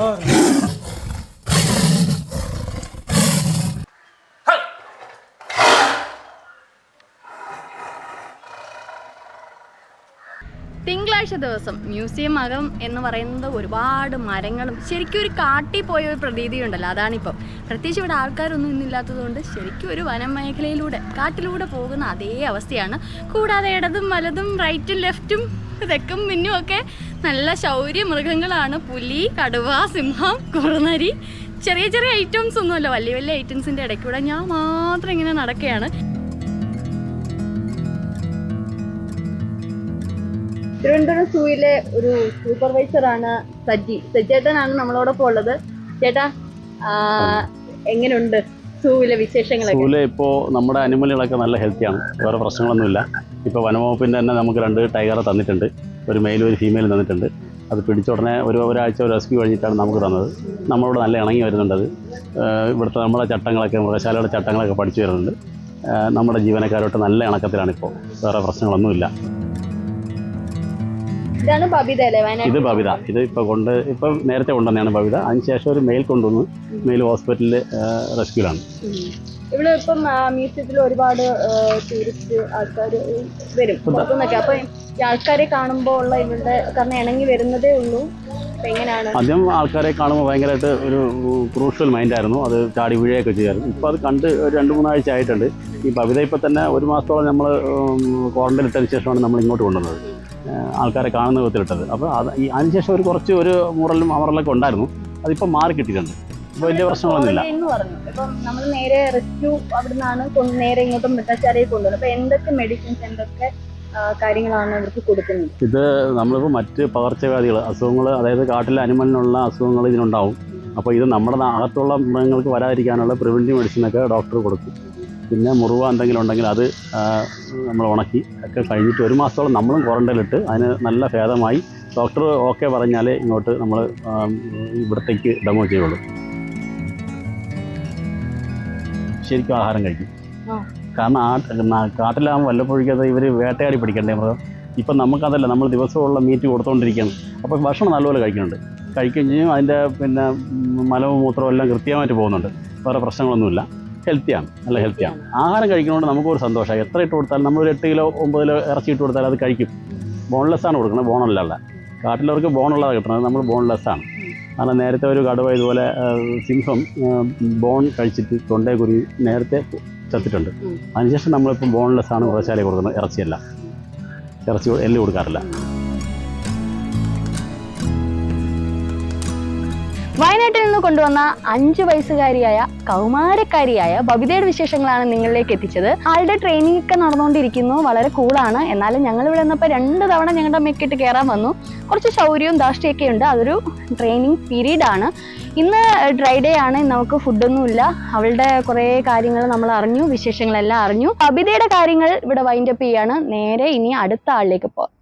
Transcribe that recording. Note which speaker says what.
Speaker 1: Oh, തിങ്കളാഴ്ച ദിവസം museum അകം എന്ന് പറയുന്നത് ഒരുപാട് മരങ്ങളും ശരിക്കും ഒരു കാട്ടി പോയ ഒരു പ്രതീതി ഉണ്ടല്ലോ അതാണിപ്പം. പ്രത്യേകിച്ച് ഇവിടെ ആൾക്കാരൊന്നും ഇന്നില്ലാത്തതുകൊണ്ട് ശരിക്കും ഒരു വനം മേഖലയിലൂടെ കാട്ടിലൂടെ പോകുന്ന അതേ അവസ്ഥയാണ്. കൂടാതെ ഇടതും വലതും റൈറ്റും ലെഫ്റ്റും തെക്കും മിന്നും ഒക്കെ നല്ല ശൗര്യ മൃഗങ്ങളാണ്. പുലി കടുവ സിംഹം കുറുനരി. ചെറിയ ചെറിയ ഐറ്റംസ് ഒന്നുമല്ല വലിയ വലിയ ഐറ്റംസിന്റെ ഇടയ്ക്കൂടെ ഞാൻ മാത്രം ഇങ്ങനെ നടക്കുകയാണ്. തിരുവനന്തപുരം സൂയിലെ ഒരു സൂപ്പർവൈസറാണ് സജ്ജി സജ്ജേട്ടനാണ് നമ്മളോടൊപ്പം ഉള്ളത്. ചേട്ടാ എങ്ങനെയുണ്ട് സൂവിലെ വിശേഷങ്ങളൊക്കെ?
Speaker 2: സൂല ഇപ്പോൾ നമ്മുടെ അനിമലുകളൊക്കെ നല്ല ഹെൽത്തിയാണ് വേറെ പ്രശ്നങ്ങളൊന്നുമില്ല. ഇപ്പോൾ വനവകുപ്പിന്റെ തന്നെ നമുക്ക് രണ്ട് ടൈഗറെ തന്നിട്ടുണ്ട്. ഒരു മെയിലും ഒരു ഫീമെയിലും തന്നിട്ടുണ്ട്. അത് പിടിച്ച ഉടനെ ഒരു ഒരാഴ്ച ഒരു റെസ്ക്യൂ കഴിഞ്ഞിട്ടാണ് നമുക്ക് തന്നത്. നമ്മളോട് നല്ല ഇണങ്ങി വരുന്നുണ്ട് അത്. ഇവിടുത്തെ നമ്മുടെ ചട്ടങ്ങളൊക്കെ മൃഗശാലയുടെ ചട്ടങ്ങളൊക്കെ പഠിച്ചു വരുന്നുണ്ട്. നമ്മുടെ ജീവനക്കാരോട്ട് നല്ല ഇണക്കത്തിലാണ് ഇപ്പോൾ വേറെ പ്രശ്നങ്ങളൊന്നുമില്ല.
Speaker 1: ഇതാണ് ബബിത അല്ലേ? വയനാട്.
Speaker 2: ഇത് ബബിത. ഇത് ഇപ്പോൾ കൊണ്ട് ഇപ്പം നേരത്തെ കൊണ്ടുവന്നാണ് ബബിത. അതിനുശേഷം ഒരു മെയിൽ കൊണ്ടുവന്നു. മെയിൽ ഹോസ്പിറ്റലിൽ റെസ്ക്യൂലാണ്.
Speaker 1: ഇവിടെ ഇപ്പം മ്യൂസിയത്തിൽ ഒരുപാട് ടൂറിസ്റ്റ് ആൾക്കാർ വരും പുറത്തുനിന്നൊക്കെ. അപ്പൊ ഈ ആൾക്കാരെ കാണുമ്പോൾ ഉള്ള ഇവരുടെ കാരണം ഇണങ്ങി വരുന്നതേ ഉള്ളൂ.
Speaker 2: ആദ്യം ആൾക്കാരെ കാണുമ്പോൾ ഭയങ്കരമായിട്ട് ഒരു ക്രൂഷ്യൽ മൈൻഡായിരുന്നു. അത് ചാടി വീഴുകയൊക്കെ ചെയ്യാറുണ്ട് ഇപ്പോൾ അത് കണ്ട് ഒരു രണ്ട് മൂന്നാഴ്ച ആയിട്ടുണ്ട്. ഈ ഭവിത ഇപ്പോൾ തന്നെ ഒരു മാസത്തോളം നമ്മൾ ക്വാറന്റൈൻ ഇട്ടതിന് ശേഷമാണ് നമ്മൾ ഇങ്ങോട്ട് കൊണ്ടുവന്നത്. ആൾക്കാരെ കാണുന്ന വിധത്തിലിട്ടത്. അപ്പോൾ അത് ഈ അതിനുശേഷം ഒരു കുറച്ച് ഒരു മുറലും അമറലൊക്കെ ഉണ്ടായിരുന്നു. അതിപ്പോൾ മാറി കിട്ടിയിട്ടുണ്ട്. വലിയ പ്രശ്നങ്ങളൊന്നുമില്ല.
Speaker 1: എന്ന് പറഞ്ഞു ഇപ്പം നമ്മൾ നേരെ റെസ്ക്യൂ അവിടുന്നാണ് നേരെ ഇങ്ങോട്ടും മൃഗശാലയിൽ കൊണ്ടുവന്നത് അപ്പൊ എന്തൊക്കെ മെഡിസിൻസ് എന്തൊക്കെ കാര്യങ്ങളാണ് ഇവർക്ക് കൊടുക്കുന്നത്?
Speaker 2: ഇത് നമ്മളിപ്പോൾ മറ്റ് പകർച്ചവ്യാധികൾ അസുഖങ്ങൾ അതായത് കാട്ടിലെ അനിമലിനുള്ള അസുഖങ്ങൾ ഇതിനുണ്ടാവും. അപ്പോൾ ഇത് നമ്മുടെ അകത്തുള്ള മൃഗങ്ങൾക്ക് വരാതിരിക്കാനുള്ള പ്രിവെന്റീവ് മെഡിസിനൊക്കെ ഡോക്ടർ കൊടുക്കും. പിന്നെ മുറിവ് എന്തെങ്കിലും ഉണ്ടെങ്കിൽ അത് നമ്മൾ ഉണക്കി ഒക്കെ കഴിഞ്ഞിട്ട് ഒരു മാസത്തോളം നമ്മളും ക്വാറന്റൈനിലിട്ട് അതിന് നല്ല ഭേദമായി ഡോക്ടർ ഓക്കെ പറഞ്ഞാലേ ഇങ്ങോട്ട് നമ്മൾ ഇവിടത്തേക്ക് ഡെമോ ചെയ്യുള്ളൂ. ശരിക്കും ആഹാരം കഴിക്കും. കാരണം ആ കാട്ടിലാകുമ്പോൾ വല്ലപ്പോഴേക്കത് ഇവർ വേട്ടയാടി പിടിക്കണ്ടേ മൃഗം? ഇപ്പം നമുക്കതല്ല നമ്മൾ ദിവസമുള്ള മീറ്റ് കൊടുത്തുകൊണ്ടിരിക്കുകയാണ് അപ്പോൾ ഭക്ഷണം നല്ലപോലെ കഴിക്കുന്നുണ്ട്. കഴിക്കുകയും ചെയ്യും അതിന്റെ പിന്നെ മലവും മൂത്രവും എല്ലാം കൃത്യമായിട്ട് പോകുന്നുണ്ട്. വേറെ പ്രശ്നങ്ങളൊന്നുമില്ല. ഹെൽത്തിയാണ് നല്ല ഹെൽത്തിയാണ്. ആഹാരം കഴിക്കുന്നതുകൊണ്ട് നമുക്കൊരു സന്തോഷമാണ് എത്ര ഇട്ട് കൊടുത്താലും നമ്മൾ ഒരു എട്ട് കിലോ ഒമ്പത് കിലോ ഇറച്ചി ഇട്ട് കൊടുത്താൽ അത് കഴിക്കും. ബോൺലെസ് ആണ് കൊടുക്കുന്നത് ബോണല്ല കാട്ടിലവർക്ക് ബോണുള്ളതാണ് കിട്ടുന്നത് നമ്മൾ ബോൺലെസ് ആണ്. കാരണം നേരത്തെ ഒരു കടുവ ഇതുപോലെ സിംഹം ബോൺ കഴിച്ചിട്ട് തൊണ്ടേ കുരുങ്ങി നേരത്തെ ചത്തിട്ടുണ്ട്. അതിനുശേഷം നമ്മളിപ്പം ബോൺലെസ് ആണ് മൃഗശാലയിൽ കൊടുക്കുന്നത് ഇറച്ചിയല്ല. ഇറച്ചി എല്ല് കൊടുക്കാറില്ല.
Speaker 1: വയനാട്ടിൽ നിന്ന് കൊണ്ടുവന്ന അഞ്ചു വയസ്സുകാരിയായ കൗമാരക്കാരിയായ ബബിതയുടെ വിശേഷങ്ങളാണ് നിങ്ങളിലേക്ക് എത്തിച്ചത്. ആളുടെ ട്രെയിനിങ് ഒക്കെ നടന്നുകൊണ്ടിരിക്കുന്നു വളരെ കൂളാണ്. എന്നാലും ഞങ്ങൾ ഇവിടെ നിന്നപ്പോൾ രണ്ട് തവണ ഞങ്ങളുടെ അമ്മയ്ക്കിട്ട് കയറാൻ വന്നു. കുറച്ച് ശൗര്യവും ദാഷ്ടിയൊക്കെ ഉണ്ട്. അതൊരു ട്രെയിനിങ് പീരീഡ് ആണ്. ഇന്ന് ഡ്രൈ ഡേ ആണ്. നമുക്ക് ഫുഡൊന്നുമില്ല അവളുടെ കുറേ കാര്യങ്ങൾ നമ്മൾ അറിഞ്ഞു വിശേഷങ്ങളെല്ലാം അറിഞ്ഞു. ബബിതയുടെ കാര്യങ്ങൾ ഇവിടെ വൈൻഡപ്പ് ചെയ്യാണ്. നേരെ ഇനി അടുത്ത ആളിലേക്ക് പോകാം